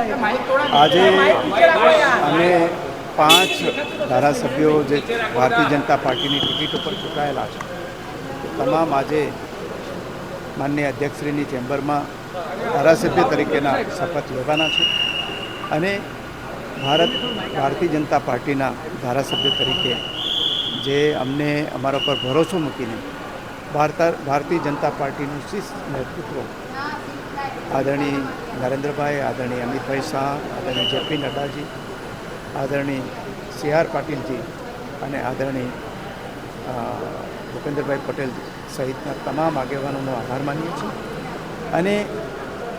આજે અમે પાંચ ધારાસભ્યો જે ભારતીય જનતા પાર્ટીની ટિકિટ ઉપર ચૂંટાયેલા છે. તમામ આજે માનનીય અધ્યક્ષશ્રીની ચેમ્બરમાં ધારાસભ્ય તરીકેના શપથ લેવાના છે અને ભારત, ભારતીય જનતા પાર્ટીના ધારાસભ્ય તરીકે જે અમને અમારા પર ભરોસો મૂકીને ભારત, ભારતીય જનતા પાર્ટીનું શિસ્ત, નેતૃત્વ આદરણીય નરેન્દ્રભાઈ આદરણીય અમિતભાઈ શાહ આદરણીય જેપી નડ્ડાજી આદરણીય સી આર પાટીલજી અને આદરણીય અ, ભૂપેન્દ્રભાઈ પટેલ સહિતના તમામ આગેવાનોનો આભાર માનીએ છીએ. અને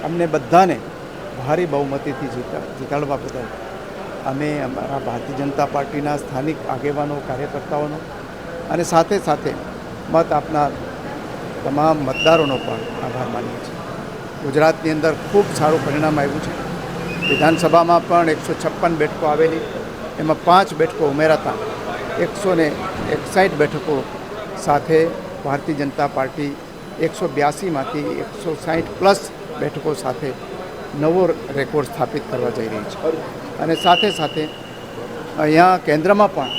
અમને બધાને ભારે બહુમતીથી જીતા જીતાડવા બદલ અમે અમારા ભારતીય જનતા પાર્ટીના સ્થાનિક આગેવાનો કાર્યકર્તાઓનો અને સાથે સાથે મત આપનાર તમામ મતદારોનો પણ આભાર માનીએ છીએ. ગુજરાતની અંદર ખૂબ સારું પરિણામ આવ્યું છે. વિધાનસભામાં પણ એકસો છપ્પન બેઠકો આવેલી, એમાં પાંચ બેઠકો ઉમેરાતા, એકસો ને એકસાઠ બેઠકો સાથે ભારતીય જનતા પાર્ટી એકસો બ્યાસીમાંથી એકસો સાઠ પ્લસ બેઠકો સાથે નવો રેકોર્ડ સ્થાપિત કરવા જઈ રહી છે. અને સાથે સાથે અહીંયા કેન્દ્રમાં પણ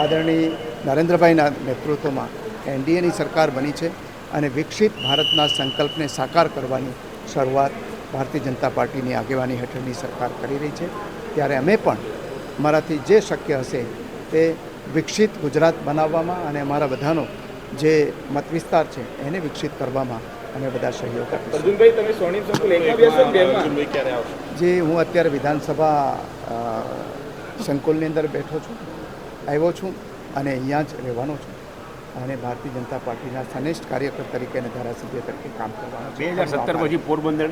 આદરણીય નરેન્દ્રભાઈના નેતૃત્વમાં એનડીએની સરકાર બની છે. અને વિકસિત ભારતના સંકલ્પને સાકાર કરવાની શરૂઆત ભારતીય જનતા પાર્ટીની આગેવાની હેઠળની સરકાર કરી રહી છે. ત્યારે અમે પણ અમારાથી જે શક્ય હશે તે વિકસિત ગુજરાત બનાવવામાં અને અમારા બધાનો જે મત વિસ્તાર છે એને વિકસિત કરવામાં અમે બધા સહયોગ આપીશું. જે હું અત્યારે વિધાનસભા સંકુલની અંદર બેઠો છું આવ્યો છું અને અહીંયા જ રહેવાનો છું. અને ભારતીય જનતા પાર્ટીના સનિષ્ઠ કાર્યકર તરીકે અને ધારાસભ્ય તરીકે કામ કરવાનું બે હજાર સત્તર પછી પોરબંદર